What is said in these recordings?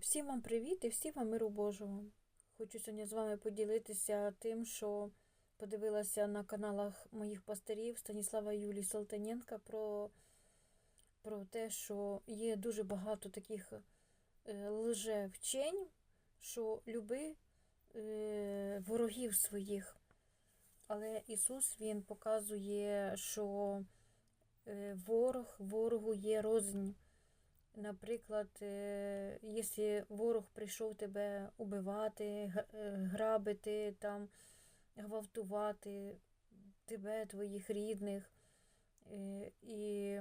Всім вам привіт і всім вам миру Божого. Хочу сьогодні з вами поділитися тим, що подивилася на каналах моїх пастирів Станіслава Юлії Салтаненка про, про те, що є дуже багато таких е, лжевчень, що люби е, ворогів своїх. Але Ісус Він показує, що е, ворог, ворогу є рознь. Наприклад, е, якщо ворог прийшов тебе убивати, е, грабити, там, гвалтувати тебе, твоїх рідних, е, і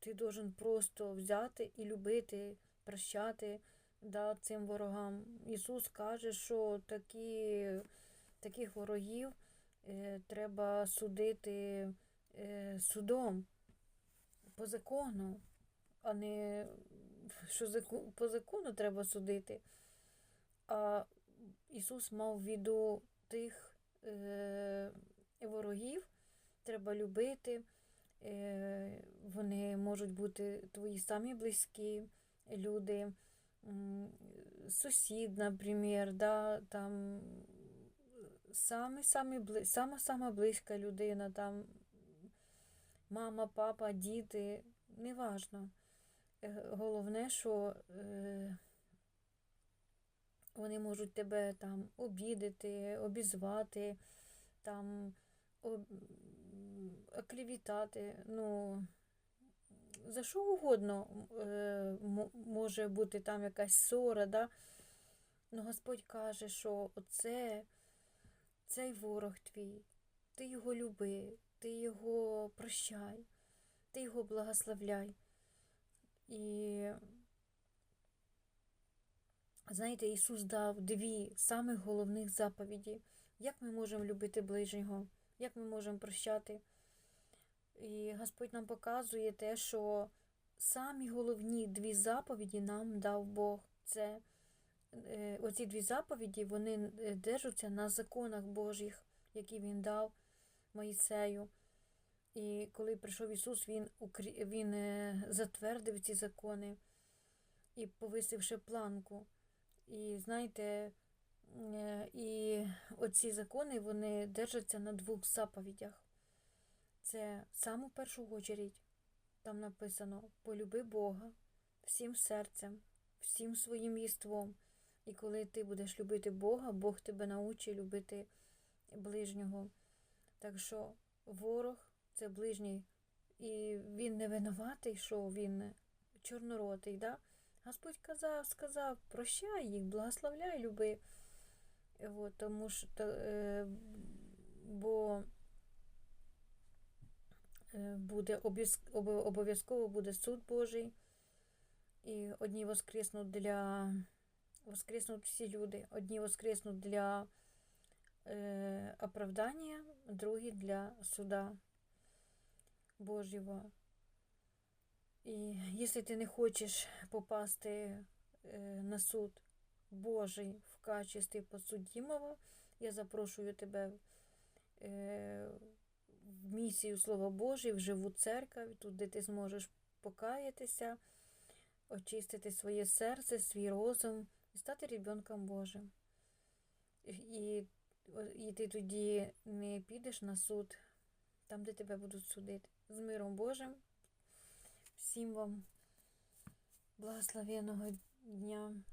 ти должен просто взяти і любити, прощати да, цим ворогам. Ісус каже, що такі, таких ворогів треба судити судом по закону, а не що по закону треба судити. А Ісус мав в виду тих е, ворогів, треба любити. Е, вони можуть бути твої самі близькі люди, сусід, наприклад, да, там, самі, самі, сама, сама близька людина, там, мама, папа, діти, неважно. Е, Головне, що е, вони можуть тебе там обідати, обізвати, там оклівітати. Ну, за що угодно е, може бути там якась ссора, да? Ну, Господь каже, що оце, цей ворог твій, ти його люби, ти його прощай, ти його благословляй. І знаєте, Ісус дав дві самих головних заповіді. Як ми можемо любити ближнього, як ми можемо прощати. І Господь нам показує те, що самі головні дві заповіді нам дав Бог. Це е, оці дві заповіді, вони е, держаться на законах Божих, які Він дав Моїсею. І коли прийшов Ісус, Він, він е, затвердив ці закони і повисивши планку. І знаєте, е, і оці закони вони держаться на двох заповідях. Це саму першу очередь, там написано полюби Бога всім серцем, всім своїм єством. І коли ти будеш любити Бога, Бог тебе научить любити ближнього. Так що ворог це ближній, і він не винуватий, що він чорноротий. Да? Господь казав, сказав, прощай їх, благословляй, люби. От, тому що, е, бо е, буде обов'язково буде суд Божий, і одні воскреснуть для воскреснуть всі люди, одні воскреснуть для е, оправдання, другі для суда Божого. І якщо ти не хочеш попасти е, на суд Божий в качестві подсудимого, я запрошую тебе е, в місію Слова Божої, в живу церковь, тут, де ти зможеш покаятися, очистити своє серце, свій розум і стати ребенком Божим. І, і ти тоді не підеш на суд, там, де тебе будуть судити. З миром Божим. Всім вам благословенного дня.